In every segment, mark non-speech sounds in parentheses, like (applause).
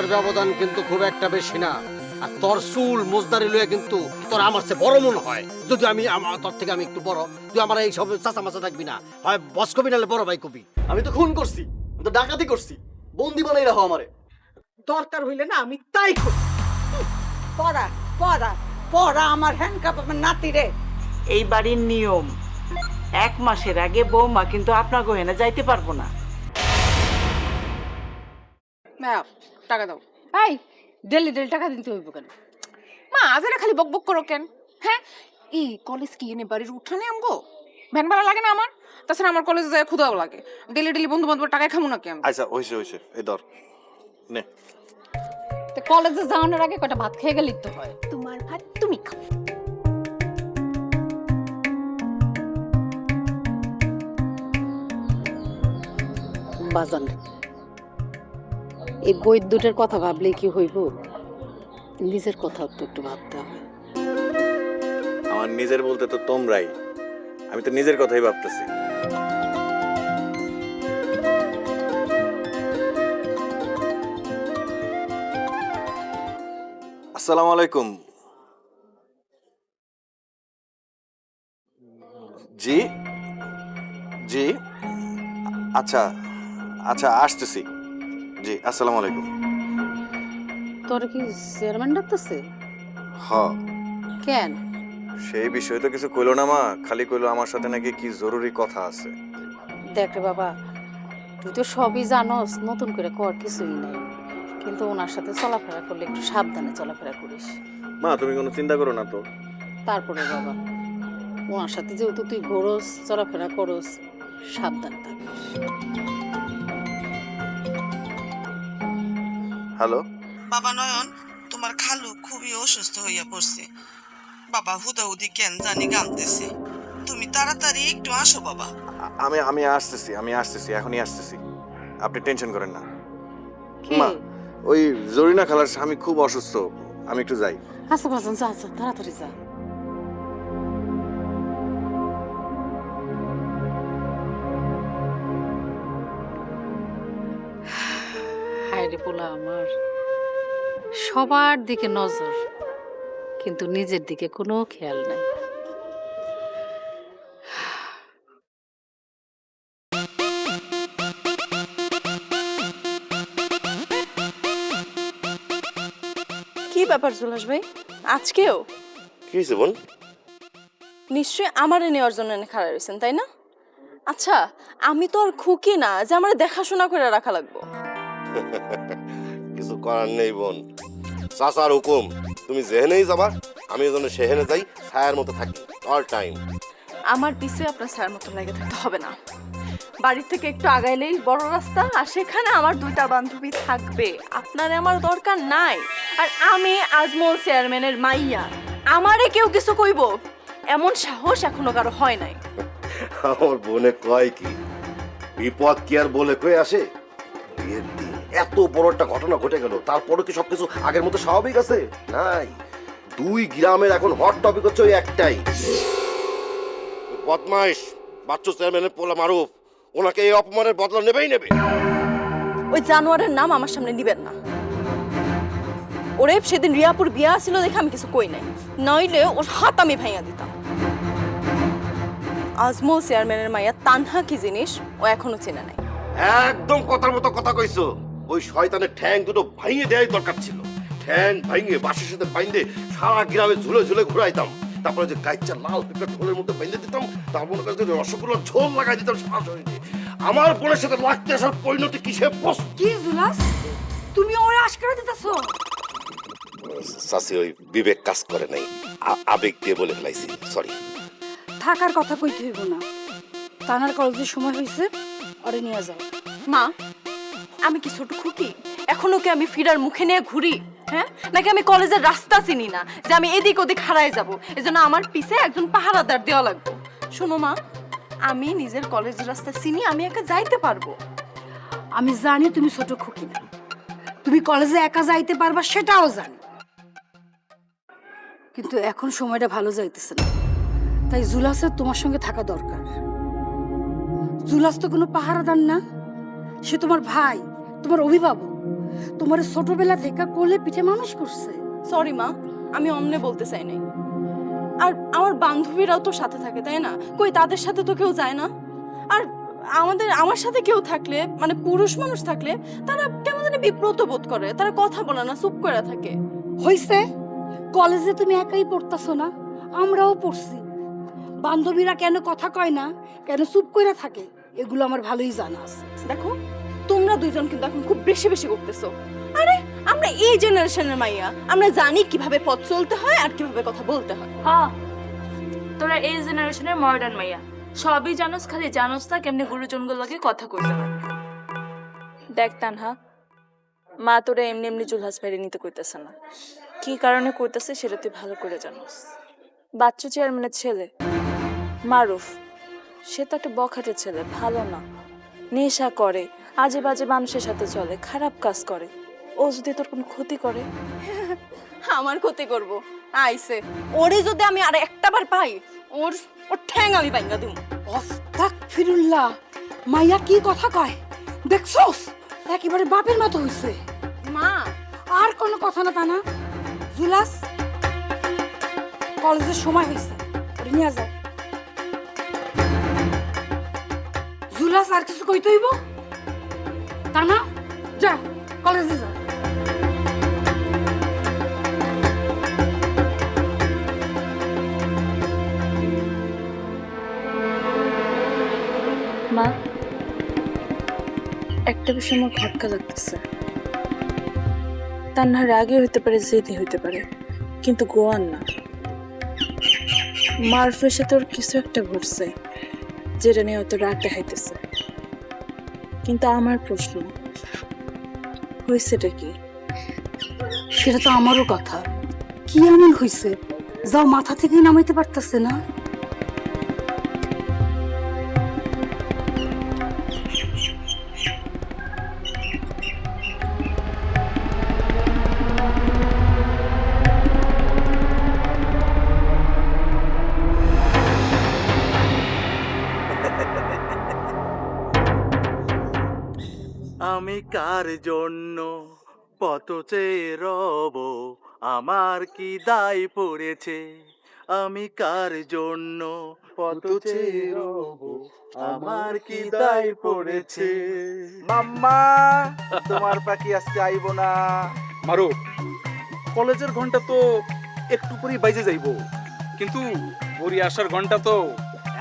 বয়সের ব্যবধান কিন্তু খুব একটা বেশি না। আর তোর চুল মোজদারি লয়ে কিন্তু তোর আমার চেয়ে বড় মনে হয়। যদি আমি আমার তোর থেকে আমি একটু বড় তুই আমার এই সব চাচা মাচা থাকবি না। হয় বস কবি নাহলে বড় ভাই কবি। আমি তো খুন করছি আমি তো ডাকাতি করছি। বন্দি বানাই রাখো আমারে। দরকার হইলে না আমি তাই করি। পড়া পড়া পড়া আমার হ্যান্ডকাপ আমার নাতিরে এই বাড়ির নিয়ম এক মাসের আগে বৌমা কিন্তু আপনার গহেনা যাইতে পারব না। ম্যাম টাকা দাও। ভাই ডেলি ডেলি টাকা দিতে হইব কেন? মা আজারে খালি বক বক করো কেন? হ্যাঁ? এই কলেজ কি এনে বাড়ির উঠানে আমগো? ভ্যান ভাড়া লাগে না আমার? তাছাড়া আমার কলেজে যায় ক্ষুদাও লাগে। ডেলি ডেলি বন্ধু বান্ধব টাকায় খামু না কেন? আচ্ছা হইছে হইছে এই ধর নে। তো কলেজে যাওয়ানোর আগে কয়টা ভাত খেয়ে গেলেই তো হয়। তোমার ভাত তুমি খাও। বাজান এই দুটোর কথা ভাবলে কি হইব? নিজের কথা তো একটু ভাবতে হবে। আমার নিজের বলতে তো তোমরাই। আমি তো নিজের কথাই ভাবতেছি। আসসালামু আলাইকুম। জি? জি? আচ্ছা আচ্ছা আসতেছি। জি আসসালামু আলাইকুম। তোর কি চেয়ারম্যান ডাকতেছে? হ। কেন? সেই বিষয়ে তো কিছু কইলো না মা খালি কইলো আমার সাথে নাকি কি জরুরি কথা আছে। দেখ রে বাবা তুই তো সবই জানোস নতুন করে কর কিছুই নাই। কিন্তু ওনার সাথে চলাফেরা করলে একটু সাবধানে চলাফেরা করিস। মা তুমি কোনো চিন্তা করো না তো। তারপরে বাবা ওনার সাথে যেহেতু তুই ঘোরস চলাফেরা করস সাবধানে থাকিস। হ্যালো? বাবা নয়ন তোমার খালু খুবই অসুস্থ হইয়া পড়ছে। বাবা হুদাহুদি কেন জানি গামতেছে তুমি তাড়াতাড়ি একটু আসো বাবা। আমি আমি আসতেছি আমি আসতেছি এখনই আসতেছি। আপনি টেনশন করেন না। মা ওই জরিনা খালার স্বামী খুব অসুস্থ। আমি একটু যাই। আচ্ছা বাজান যা যা তাড়াতাড়ি যা। রে পোলা আমার। সবার দিকে নজর কিন্তু নিজের দিকে কোনো খেয়াল নাই। কি ব্যাপার সুলাস ভাই? আজকেও? কি হয়েছে বোন? নিশ্চয়ই আমারে নেওয়ার জন্য এনে খাড়া রয়েছেন তাই না? আচ্ছা আমি তো আর খুকি না যে আমার দেখাশোনা করে রাখা লাগবো। (laughs) কিছু করার নেই বোন। চাচার হুকুম তুমি যেহেনেই যাবা আমি যেন সেহেনে যাই ছায়ার মতো থাকি অল টাইম আমার পিছে আপনার স্যার মতো লেগে থাকতে হবে না। বাড়ির থেকে একটু আগাইলেই বড় রাস্তা আর সেখানে আমার দুইটা বান্ধবী থাকবে। আপনার আমার দরকার নাই। আর আমি আজমল চেয়ারম্যানের মাইয়া। আমারে কেউ কিছু কইব? এমন সাহস এখনও কারও হয় নাই। (laughs) আমার বোনে কয় কি বিপদ কি আর বলে কয়ে আসে? বিয়ের এত বড় একটা ঘটনা ঘটে গেল। তারপরে কি সবকিছু আগের মতো স্বাভাবিক আছে? নাই। দুই গ্রামের এখন হট টপিক হচ্ছে ওই একটাই। বদমাইশ বাচ্চু চেয়ারম্যানের পোলা মারুফ ওনাকে এই অপমানের বদলা নেবেই নেবে। ওই জানোয়ারের নাম আমার সামনে নিবেন না। ওরে সেদিন রিয়াপুর বিয়া ছিল দেখে আমি কিছু কই নাই। নইলে ওর হাত আমি ভাইয়া দিতাম। আজমল চেয়ারম্যানের মাইয়া তানহা কি জিনিস ও এখনও চেনে নাই। একদম কথার মতো কথা কইছো। ওই শয়তানের ঠ্যাং দুটো ভাঙিয়ে দেওয়াই দরকার ছিল। ঠ্যাং ভাঙিয়ে বাসের সাথে বাইন্দে সারা গ্রামে ঝুলে ঝুলে ঘুরাইতাম। তারপরে যে গাইচার লাল পেঁপে ঢোলের মধ্যে বাইন্দে দিতাম তারপর মনে করে রসগোল্লার ঝোল লাগাই দিতাম সারা শরীরে। আমার বোনের সাথে লাগতে আসার পরিণতি কিসে বস কি জুলাস? তুমি ওরে আশকারা দিতেছো? চাষি ওই বিবেক কাজ করে নাই। আবেগ দিয়ে বলে ফেলাইছি সরি থাকার কথা কইতে হইব না। তানার কলেজের সময় হয়েছে ওরে নিয়ে যাও। মা আমি কি ছোট খুকি? এখনও কি আমি ফিরার মুখে নিয়ে ঘুরি? হ্যাঁ? নাকি আমি কলেজের রাস্তা চিনি না যে আমি এদিক ওদিক হারাই যাব? এজন্য আমার পিছে একজন পাহারাদার দেওয়া লাগবে। শোনো মা, আমি নিজের কলেজের রাস্তা চিনি, আমি একা যাইতে পারব। আমি জানি তুমি ছোট খুকি না। তুমি কলেজে একা যাইতে পারবা, সেটাও জানি। কিন্তু এখন সময়টা ভালো যাইতেছে না। তাই জুলাসের তোমার সঙ্গে থাকা দরকার। জুলাস তো কোনো পাহারাদার না। সে তোমার ভাই। তোমার অভিভাবক। তোমার ছোটবেলা থেকে কোলে পিঠে মানুষ করছে। সরি মা আমি অমনে বলতে চাই নাই। আর আমার বান্ধবীরাও তো সাথে থাকে তাই না? কই তাদের সাথে তো কেউ যায় না। আর আমাদের আমার সাথে কেউ থাকলে মানে পুরুষ মানুষ থাকলে তারা কেমন জানি বিব্রত বোধ করে। তারা কথা বলে না চুপ করে থাকে। হইছে? কলেজে তুমি একাই পড়তাছো না? আমরাও পড়ছি। বান্ধবীরা কেন কথা কয় না? কেন চুপ করে থাকে? এগুলো আমার ভালোই জানা আছে। দেখো তোমরা দুইজন কিন্তু এখন খুব বেশি বেশি করতেছো। আরে আমরা এই জেনারেশনের মাইয়া। আমরা জানি কীভাবে পথ চলতে হয় আর কীভাবে কথা বলতে হয়। হ্যাঁ তোরা এই জেনারেশনের মডার্ন মাইয়া। সবই জানোস খালি জানোস না কেমনি গুরুজনগুলো লাগে কথা কইতে হয়। দেখ তানহা মা তোরা এমনি এমনি জুলহাস মেরে নিতে কইতেছে না। কি কারণে কইতেছে সেটা তুই ভালো করে জানোস। বাচ্চু চেয়ারম্যানের ছেলে মারুফ সে তো একটা বখাটে ছেলে ভালো না নেশা করে। আজে বাজে মানুষের সাথে চলে খারাপ কাজ করে। ও যদি তোর কোনো ক্ষতি করে? আমার ক্ষতি করব। আইসে ওরে যদি আমি আর একটা বার পাই ওর ওর ঠ্যাং আমি বাইঙ্গা দিব অস্তাক ফিরুল্লাহ মাইয়া কি কথা কয়? দেখছোস? একেবারে বাপের মতো হইছে। মা! আর কোনো কথা না তা না? জুলাস কলেজের সময় হয়েছে নিয়ে যাও জুলাস আর কিছু কইতে হইব? তা না যা কলেজে যা। মা, একটা বিষয় আমার খটকা লাগতেছে। তার না রাগে হইতে পারে, জেদি হইতে পারে, কিন্তু গোয়ান না। মারফের সাথে ওর কিছু একটা ঘটছে, যেটা নিয়ে হয়তো রাগ দেখাইতেছে। কিন্তু আমার প্রশ্ন, হয়েছেটা কি? সেটা তো আমারও কথা। কি এমন হয়েছে যাও মাথা থেকে নামাইতে পারতেছে না? কার জন্য পত চেয়ে রব আমার কি দায় পড়েছে? আমি কার জন্য পত চেয়ে রব আমার কি দায় পড়েছে? মাম্মা তোমার পাখি আজকে আইব না। মারো। কলেজের ঘণ্টা তো একটু পরেই বাইজে যাইব। কিন্তু বড়ি আসার ঘণ্টা তো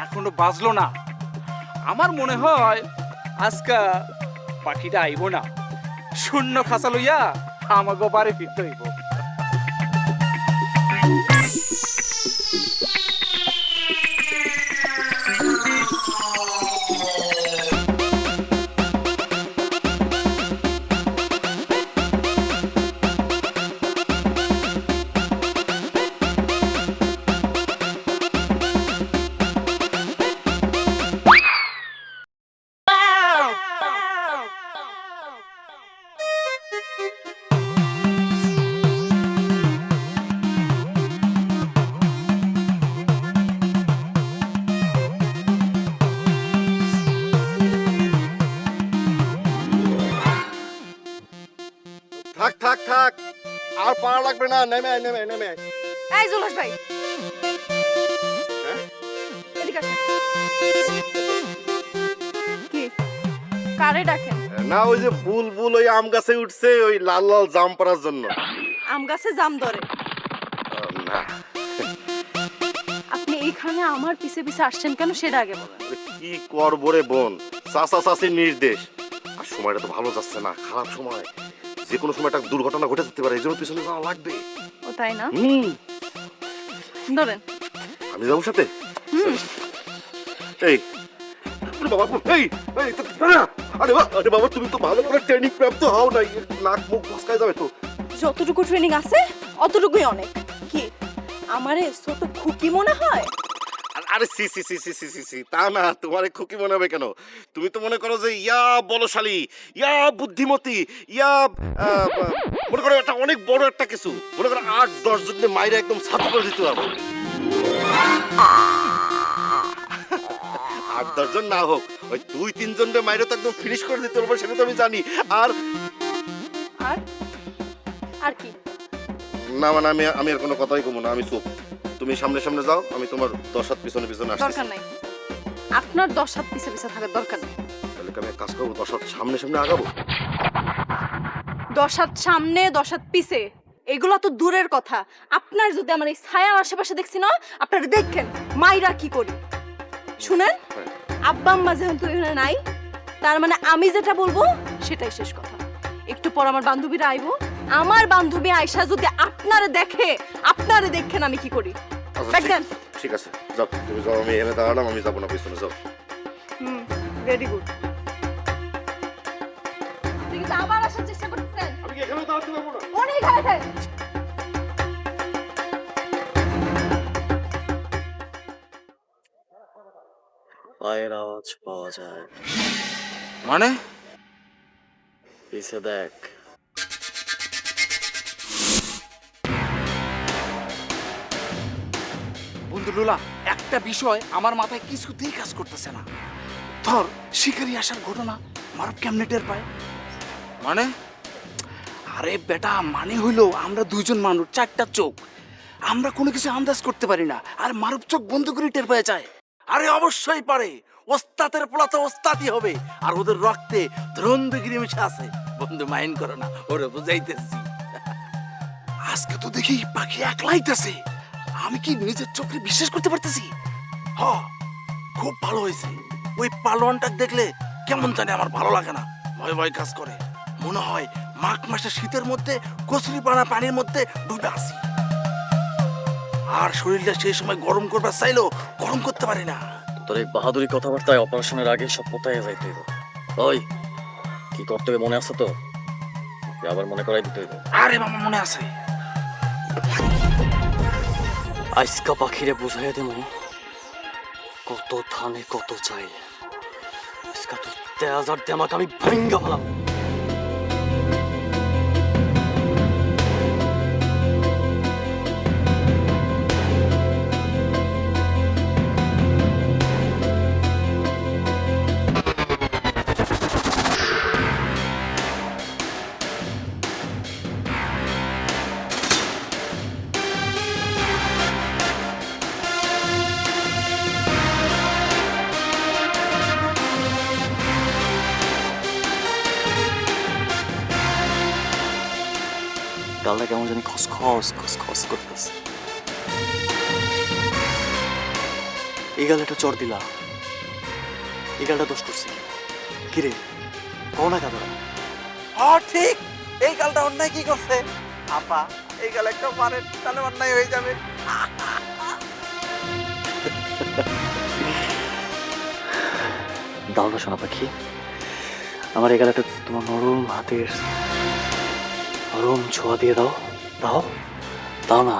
এখনও বাজলো না। আমার মনে হয় আজকা পাখিটা আইব না। শূন্য খাসা লইয়া আমাকে বাড়ি ফিরতে হইব। নেমে আয়, নেমে নেমে। এই জুলহাস ভাই। হ্যাঁ? এদিকে আসেন। কি? কারে ডাকেন? না ওই যে বুলবুল ওই আম গাছে উঠছে ওই লাল লাল জাম পাড়ার জন্য। আম গাছে জাম ধরে। না। আপনি এইখানে আমার পিছে পিছে আসছেন কেন সেটা আগে বলেন। কি করব রে বোন? চাচা চাচির নির্দেশ। আর সময়টা তো ভালো যাচ্ছে না খারাপ সময়। যে কোনো সময় একটা দুর্ঘটনা ঘটে যেতে পারে এই জন্য পিছনে যাওয়া লাগবে। তাই না? হুম। ধরেন। আমি যাব সাথে? এই। বাবা এই এই না, আরে বাবা আরে বাবা তুমি তো ভালো করে ট্রেনিং প্রাপ্ত হও নাই। নাক মুখ ফসকায় যাবে তো। যতটুকু ট্রেনিং আছে অতটুকুই অনেক। কি আমারে ছোট খুকি মনে হয়? আর- সি সি সি সি সি সি সি, তা না, তোমার খুকি মনে হবে কেন? তুমি তো মনে করো যে ইয়া বলশালী, ইয়া বুদ্ধিমতী, ইয়া মনে করো একটা অনেক বড় একটা কিছু। মনে করো আট, দশ জন মাইরে একদম ছাত্র করে দিতে পারব। আট দশজন না হোক, ওই দুই তিনজন মাইরে তো একদম ফিনিশ করে দিতে পারব, সেটা তো আমি জানি। আর আর? আর কি? না মানে আমি আমি আর কোনো কথাই কমো না আমি চুপ। তুমি সামনে সামনে যাও আমি তোমার দশ হাত পিছনে পিছনে আসছি দরকার নাই। আপনার দশ হাত পিছে পিছে থাকার দরকার নেই। তাহলে কি আমি এক কাজ করব দশ হাত সামনে সামনে আগাবো? দশ হাত সামনে দশ হাত পিছে। এগুলো তো দূরের কথা। আপনার যদি আমার এই ছায়ার আশেপাশে দেখছি না আপনারা দেখেন মাইরা কি করি। শুনেন? আব্বা আম্মা যেহেতু এখানে নাই তার মানে আমি যেটা বলব সেটাই শেষ কথা। একটু পর আমার বান্ধবীরা আইবো। আমার বান্ধবী আয়সা যদি আপনারে দেখে আপনারে দেখেন আমি কি করি। আচ্ছা, দেখেন ঠিক- আছে যাও তুমি যাও আমি এনে দাঁড়ালাম আমি যাব না পিছনে যাও। হুম ভেরি গুড আপনি কিন্তু আবার আসার চেষ্টা করতেছেন। আমি কি এখানে দাঁড়াতে পারব না? অনেক এখানে পায়ের আওয়াজ পাওয়া যায়। মানে? পিছে দেখ। বন্ধু লোলা একটা বিষয় আমার মাথায় কিছুতেই কাজ করতেছে না। ধর শিকারি আসার ঘটনা মারব কেমনে টের পায়? মানে? আরে বেটা মানে হইল আমরা দুইজন মানুষ চারটা চোখ। আমরা কোনো কিছু আন্দাজ করতে পারি না আর মারব চোখ বন্ধ করে টের পেয়ে যায়। আরে অবশ্যই পারে ওস্তাদের পোলা তো ওস্তাদই হবে আর ওদের রক্তে ধরন্দগিরি মিশে আছে। বন্ধু মাইন্ড করো না ওরে বুঝাইতেছি। আজকে তো দেখি পাখি একলাইতেছে। আমি কি নিজের চোখে বিশ্বাস করতে পারতেছি? হ খুব ভালো হয়েছে। ওই পালোয়ানটা দেখলে কেমন জানি আমার ভালো লাগে না। ভয় ভয় কাজ করে। মনে হয় মাঘ মাসে শীতের মধ্যে কচুরি পানা পানির মধ্যে ডুবে আসি আর শরীরটা সেই সময় গরম করবার চাইলেও গরম করতে পারি না। তোর এই বাহাদুরি কথাবার্তায় অপারেশনের আগে সব কোথায় যাইতে হইব? ওই কি করতে হবে মনে আছে তো? আবার মনে করাই দিতে হইব। আরে মামা মনে আছে। আইসকা পাখিরে বুঝাইয়া দেব কত থানে কত চাই আজকা তো তেজ আর দেমাক আমি ভাঙ্গা ফেলাম। জানি খসখস খসখস করতেছে এই গালটা চর দিলা। এই গালটা দোষ করছি। কিরে কও না কাদা। হ্যাঁ ঠিক। এই গালটা অন্যায় কি করছে? আপা এই গাল একটা মারেন তাহলে অন্যায় হয়ে যাবে। দাও না সোনা পাখি। আমার এই গালাটা তোমার নরম হাতের নরম ছোঁয়া দিয়ে দাও। দাও। দাও না।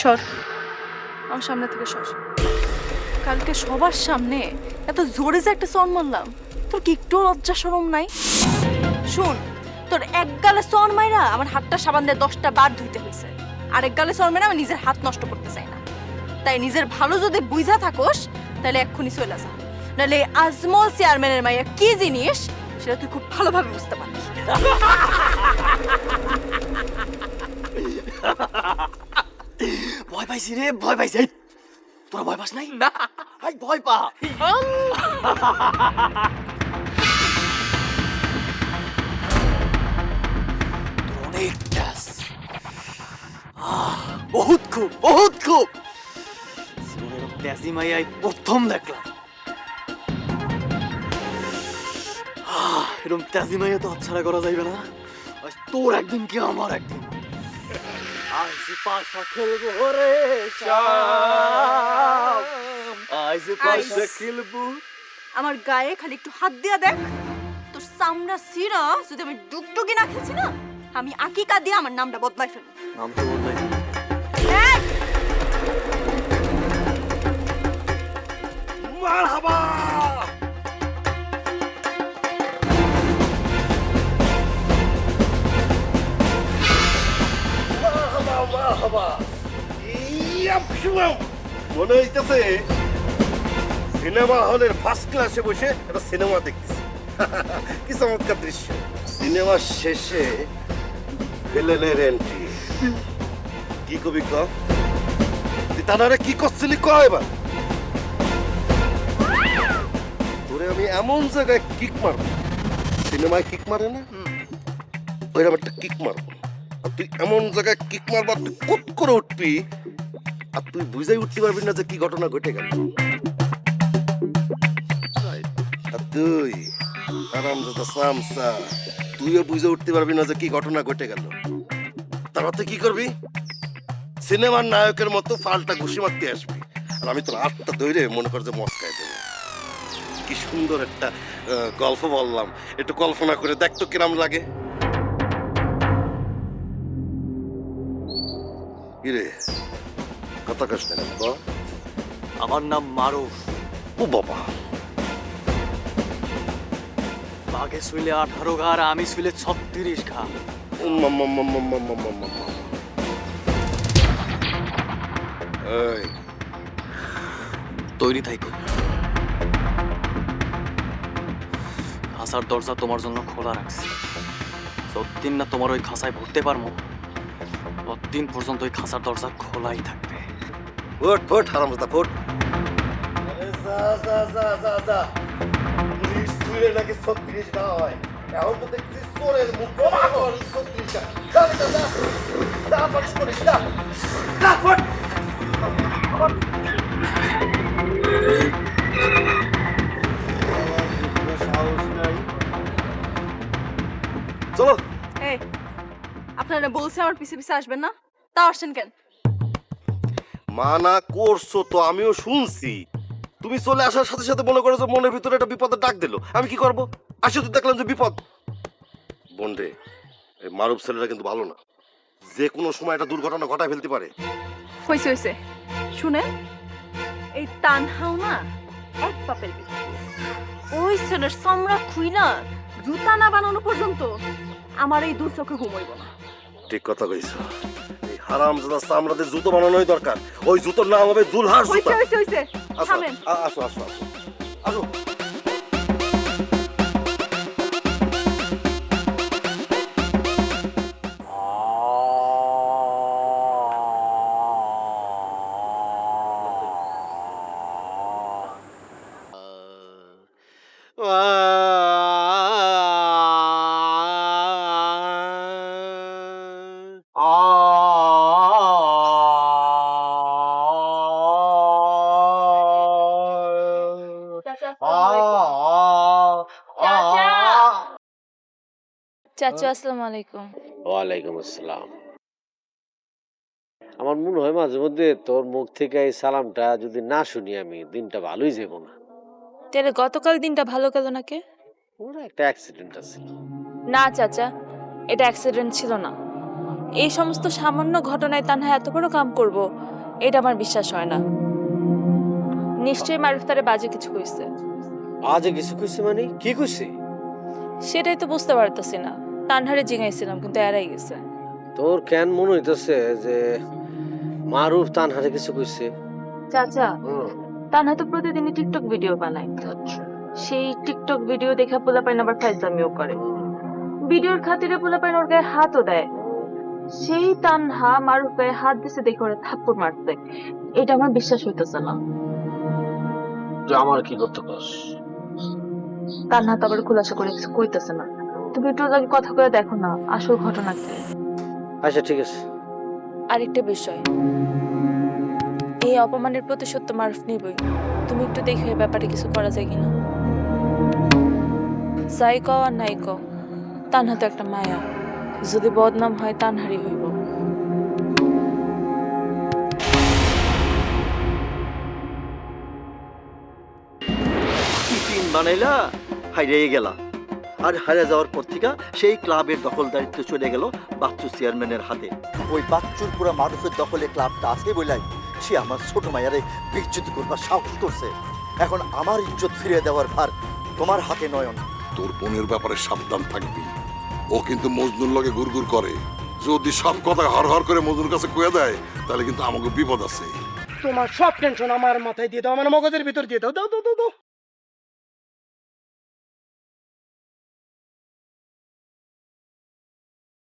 সর। আমার সামনে থেকে সর। কালকে সবার সামনে এত জোরে যে একটা সন মারলাম। তোর কি একটু লজ্জা সরম নাই? শুন, তোর এক গালে সন মাইরা আমার হাতটা সাবান দিয়ে দশটা বার ধুইতে হয়েছে আর এক গালে সন মাইরা আমি নিজের হাত নষ্ট করতে চাই না। তাই নিজের ভালো যদি বুঝা থাকোস, তাহলে এক্ষুনি চলে যা। নাহলে আজমল চেয়ারম্যানের মাইয়া কি জিনিস, সেটা তুই খুব ভালোভাবে বুঝতে পারবি। ভয় পাইছি রে ভয় পাইছি। তোরা ভয় পাস নাই? না। ভয় পা। অনেক গ্যাস আহ, বহুত খুব বহুত খুব। জীবনের গ্যাসি মাইয়াই প্রথম দেখলাম। আহ, এরকম তেজি মাইয়া তো হাতছাড়া করা যাইবে না। তোর একদিন কি আমার একদিন? আইসি পাশা খেলব রে আইস। খেলব। আমার গায়ে খালি একটু হাত দিয়া দেখ। তোর সামনা সিরা যদি আমি ডুগডুগি না খেয়েছি না আমি আকিকা দিয়ে আমার নামটা বদলাই ফেলব। নাম তো এই, মারহাবা মারহাবা! শুয়াম মনে হইতেছে সিনেমা হলের ফার্স্ট ক্লাসে বসে একটা সিনেমা দেখতেছি। (laughs) কি চমৎকার দৃশ্য। সিনেমা শেষে ভিলেনের এন্ট্রি কি কবি ক? তানারে কি করছিলি ক এবার? তোরে আমি এমন জায়গায় কিক মারবো। সিনেমায় কিক মারে না? ওইরকম একটা কিক মারবো। আর তুই এমন জায়গায় কিক মারবো আর তুই কুট করে উঠবি, আর তুই বুঝাই উঠতে পারবি না যে কি ঘটনা ঘটে গেল। আর তুই, আরাম দাদা সামসা তুইও বুঝে উঠতে পারবি না যে কি ঘটনা ঘটে গেল। তারপর কি করবি? সিনেমার নায়কের মতো ফালটা ঘুষি মারতে আসবি। আর আমি তোর আটটা ধরে মনে কর যে মস্কায় দেবো। কি সুন্দর একটা গল্প বললাম। একটু কল্পনা করে দেখ তো কিরাম লাগে। কিরে? কথা কেন, আমার নাম মারুফ। ও বাবা। বাঘে শুইলে আঠারো ঘা আর আমি শুইলে ছত্রিশ ঘা। তৈরি থাইকো। খাসার দরজা তোমার জন্য খোলা রাখছি। যতদিন না তোমার ওই খাসায় ভরতে পারব ততদিন পর্যন্ত ওই খাসার দরজা খোলাই থাকবে। ফুট ফুট হারাম দাদা ফুট যা যা যা যা যা। পুলিশ নাকি ছত্রিশ গা হয়। এখন তো দেখছি চোরের মুখ। ছত্রিশ গা যা যা যা। যা পারিস করিস যা। যা ফুট। চলো। এই আপনারা বলছে আমার পিছে পিছে আসবেন না? তাও আসছেন কেন? মানা করছ তো আমিও শুনছি। তুমি চলে আসার সাথে সাথে মনে করো যে মনের ভিতরে একটা বিপদের ডাক দিল। আমি কি করব? আসে তো দেখলাম যে বিপদ। বোন রে এই মারুফ ছেলেটা কিন্তু ভালো না। যে কোনো সময় একটা দুর্ঘটনা ঘটায় ফেলতে পারে। হয়েছে হয়েছে শুনে এই তানহাও না এক পাপের। ওই ছেলের চামড়া খুইলা জুতা না বানানো পর্যন্ত আমার এই দু চোখে ঘুমাইব না। ঠিক কথা কইছো। এই হারাম চামড়াদের জুতো বানানোই দরকার। ওই জুতোর নাম হবে জুলহার জুতো। হইছে হইছে হইছে। আসো থামেন। আ- আসো আসো আসো। আসো। চাচু আসসালামু আলাইকুম। ওয়ালাইকুম আসসালাম। আমার মনে হয় মাঝে মধ্যে তোর মুখ থেকে এই সালামটা যদি না শুনি আমি দিনটা ভালোই যাব না। তাহলে গতকাল দিনটা ভালো গেল নাকি? ওর একটা অ্যাক্সিডেন্ট আছে। না চাচা এটা অ্যাক্সিডেন্ট ছিল না। এই সমস্ত সামান্য ঘটনায় তানহা এত বড় কাম করব এটা আমার বিশ্বাস হয় না। নিশ্চয়ই মারুফ তারে বাজে কিছু কইছে। আজে কিছু কইছে মানে? কি কইছে? সেটাই তো বুঝতে পারতেছি না। তানহারে জিঙাইছিলাম কিন্তু এরাই গেছে। তোর কেন মনে হইতেছে যে মারুফ তানহারে কিছু কইছে? চাচা তানহা তো প্রতিদিনই টিকটক ভিডিও বানায়। সেই টিকটক ভিডিও দেখে পোলাপাইন আবার ফাইজলামিও করে। ভিডিওর খাতিরে পোলাপাইন ওর গায়ে হাতও দেয়। সেই তানহা মারুফ গায়ে হাত দিছে দেখে ওরা থাপ্পড় মারতে এটা আমার বিশ্বাস হইতেছে না। আমার কি করতে কস তানহা তো আবার খুলাসা করে কিছু কইতেছে না। তুমি একটু লগে কথা করে দেখো না আসল ঘটনা কি। আচ্ছা ঠিক আছে। আরেকটা বিষয়। এই অপমানের প্রতিশোধ তো মারুফ নিবই। তুমি একটু দেখো এই ব্যাপারে কিছু করা যায় কিনা? যাই কও আর নাই কও তানহা তো একটা মায়া। যদি বদনাম হয় তানহারি হইব। বানাইলা হাইরে গেলা। আর হারে যাওয়ার পর থেকে সেই ক্লাবের দখলদারিত্ব চলে গেল বাচ্চু চেয়ারম্যানের হাতে। ওই বাচ্চুর পুরা মারুফের দখলে ক্লাবটা আছে বলাই সে আমার ছোট মায়ারে বিচ্যুতি করবার সাহস করছে। এখন আমার ইজ্জত ফিরিয়ে দেওয়ার ভার তোমার হাতে নয়ন। তোর বোনের ব্যাপারে সাবধান থাকবি। ও কিন্তু মজনুর লগে গুড়গুড় করে। যদি সব কথা হর হর করে মজনুর কাছে কয়ে দেয় তাহলে কিন্তু আমাকে বিপদ আছে। তোমার সব টেনশন আমার মাথায় দিয়ে দাও আমার মগজের ভিতর দিয়ে দাও। দাও দাও দাও দাও।